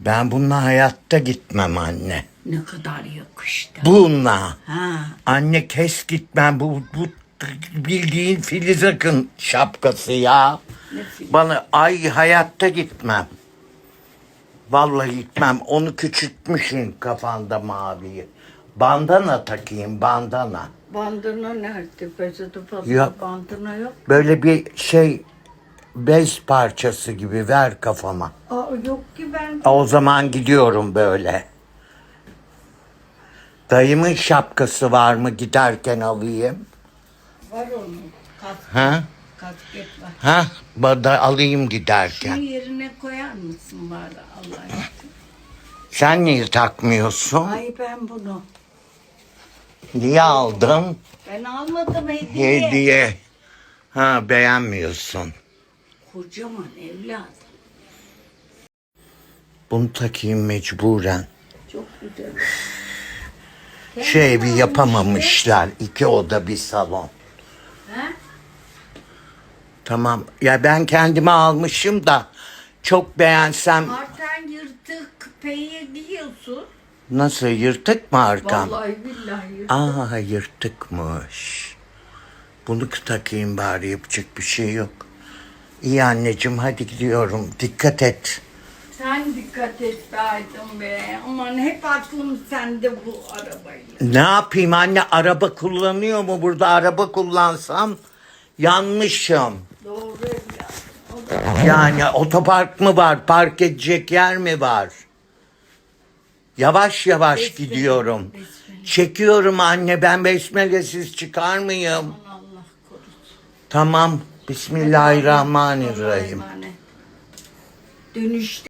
Ben bununla hayatta gitmem anne. Ne kadar yakıştı. Bununla. Ha. Anne kes gitmem. Bu, bu bildiğin Filiz Akın şapkası ya. Ne Filiz? Bana ay hayatta gitmem. Vallahi gitmem. Onu küçültmüşsün kafanda maviyi. Bandana takayım bandana. Bandana nerede? Peçete fazla Yok. bandana yok. Böyle bir şey bez parçası gibi ver kafama. Aa, yok ki ben. O zaman gidiyorum böyle. Dayımın şapkası var mı giderken alayım? Var onun. Kas, Ha? kasket var. Ha? Bada alayım Şunu giderken. yerine koyar mısın bari Allah aşkına? Sen niye takmıyorsun? Ay ben bunu. Niye aldın? Ben almadım hediye. Hediye. Ha beğenmiyorsun. Kocaman evladım. Bunu takayım mecburen. Çok güzel. Şu evi yapamamışlar. İki oda bir salon. Ha? Tamam. Ya ben kendime almışım da çok beğensem Arten yırtık peyi giyiyorsun. nasıl yırtık mı arkam? Vallahi billahi yırtık. Aa yırtıkmış. Bunu takayım bari yapacak bir şey yok. İyi anneciğim hadi gidiyorum. Dikkat et. Sen dikkat et be Aydın be. Aman hep aklım sende bu arabayla. Ne yapayım anne araba kullanıyor mu? Burada araba kullansam yanmışım. Doğru evladım. Yani otopark mı var? Park edecek yer mi var? Yavaş yavaş Besmele, gidiyorum. besmele. Çekiyorum anne ben besmelesiz çıkar mıyım? Allah korusun. Tamam. Bismillahirrahmanirrahim. Dönüşte